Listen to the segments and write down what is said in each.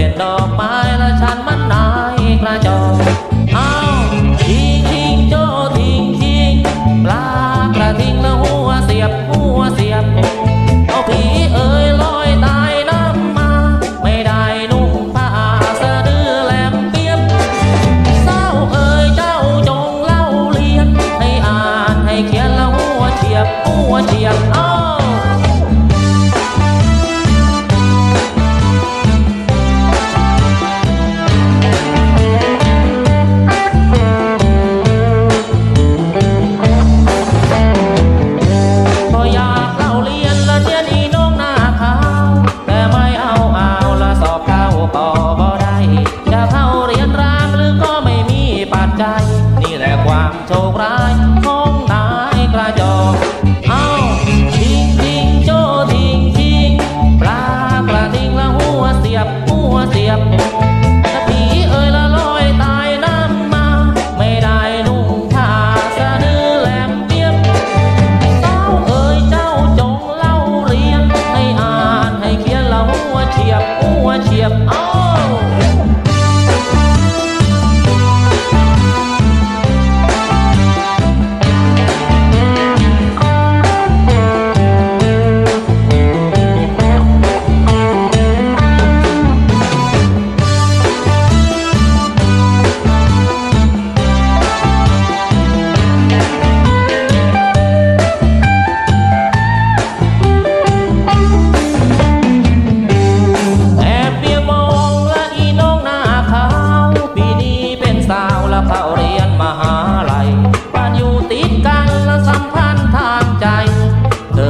เป็นดอกไม้และฉันมันนายกระจอกเอาทิ้งทิ้งโจทิ้งทิ้งปลากระทิ้งแล้วหัวเสียบหัวเสียบเอาผีเอ๋ยลอยตายน้ำมา ไม่ได้นุ่งผ้าสะดือแหลมเปียบเศร้าเอ๋ยเจ้าจงเล่าเรียนให้อ่านให้เขียนแล้วหัวเฉียบหัวเฉียบอ้ โชคร้ายของนายกระจอกเอ้าทิ้งทิ้งโจทิ้งทิ้งปลากระดิ่งละหัวเสียบหัวเสียบถ้าผีเอ่ยละลอยตายน้ำมา ไม่ได้นุ่งผ้าสะดือแหลมเปียบเจ้าเอ๋ยเจ้าจงเล่าเรียนให้อ่านให้เขียนละหัวเฉียบหัวเฉียบ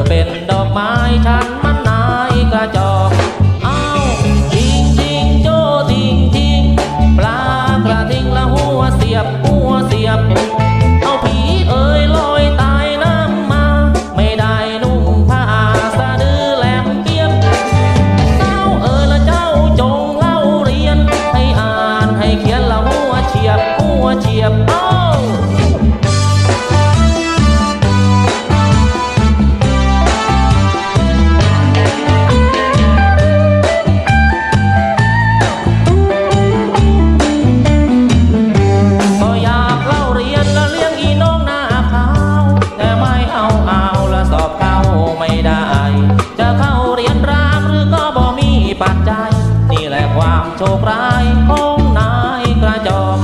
เป็นดอกไม้ฉัน ปัจจัยนี่แหละความโชคร้ายของนายกระจอก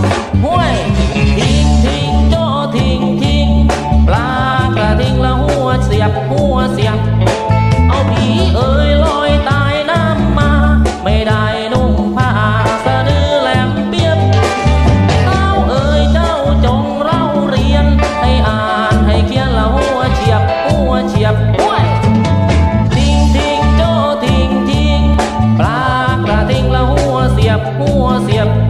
ห้วยทิ้งทิ้งโจทิ้งทิ้งปลากระทิ้งละหัวเสียบหัวัวเสียง